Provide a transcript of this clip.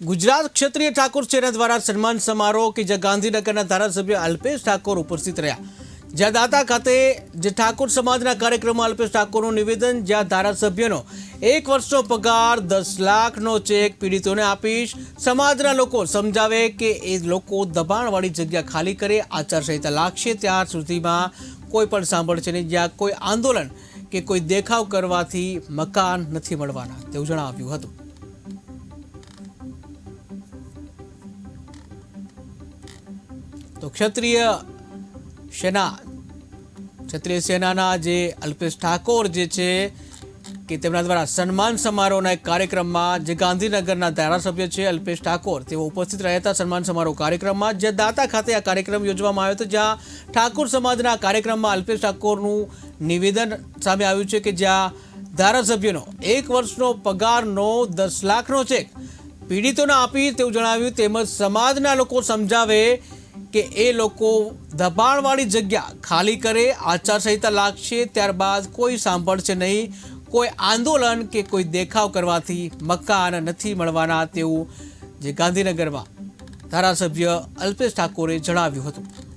ગુજરાત ક્ષત્રિય ઠાકોર સેના દ્વારા સન્માન સમારોહ કે જે ગાંધીનગરના ધારાસભ્ય અલ્પેશ ઠાકોર ઉપસ્થિત રહ્યા. જ્યાં દાતા ખાતે જે ઠાકોર સમાજના કાર્યક્રમમાં અલ્પેશ ઠાકોરનું નિવેદન, જ્યાં ધારાસભ્યનો એક વર્ષનો પગાર, દસ લાખનો ચેક પીડિતોને આપીશ. સમાજના લોકો સમજાવે કે એ લોકો દબાણવાળી જગ્યા ખાલી કરે, આચારસંહિતા લાગશે ત્યાર સુધીમાં કોઈ પણ સાંભળશે નહીં, જ્યાં કોઈ આંદોલન કે કોઈ દેખાવ કરવાથી મકાન નથી મળવાના. તેવું જણાવ્યું હતું. તો ક્ષત્રિય સેના, ક્ષત્રિય સેનાના જે અલ્પેશ ઠાકોર જે છે, કે તેમના દ્વારા સન્માન સમારોહના એક કાર્યક્રમમાં જે ગાંધીનગરના ધારાસભ્ય છે અલ્પેશ ઠાકોર, તેઓ ઉપસ્થિત રહ્યા હતા સન્માન સમારોહ કાર્યક્રમમાં જે દાતા ખાતે આ કાર્યક્રમ યોજવામાં આવ્યો હતો, જ્યાં ઠાકોર સમાજના કાર્યક્રમમાં અલ્પેશ ઠાકોરનું નિવેદન સામે આવ્યું છે કે જ્યાં ધારાસભ્યનો એક વર્ષનો પગારનો દસ લાખનો ચેક પીડિતોને આપી તેવું જણાવ્યું, તેમજ સમાજના લોકો સમજાવે કે એ લોકો દબાણવાળી જગ્યા ખાલી કરે, આચારસંહિતા લાગશે, ત્યારબાદ કોઈ સાંભળશે નહીં, કોઈ આંદોલન કે કોઈ દેખાવ કરવાથી મકાન નથી મળવાના તેવું જે ગાંધીનગરમાં ધારાસભ્ય અલ્પેશ ઠાકોરે જણાવ્યું હતું.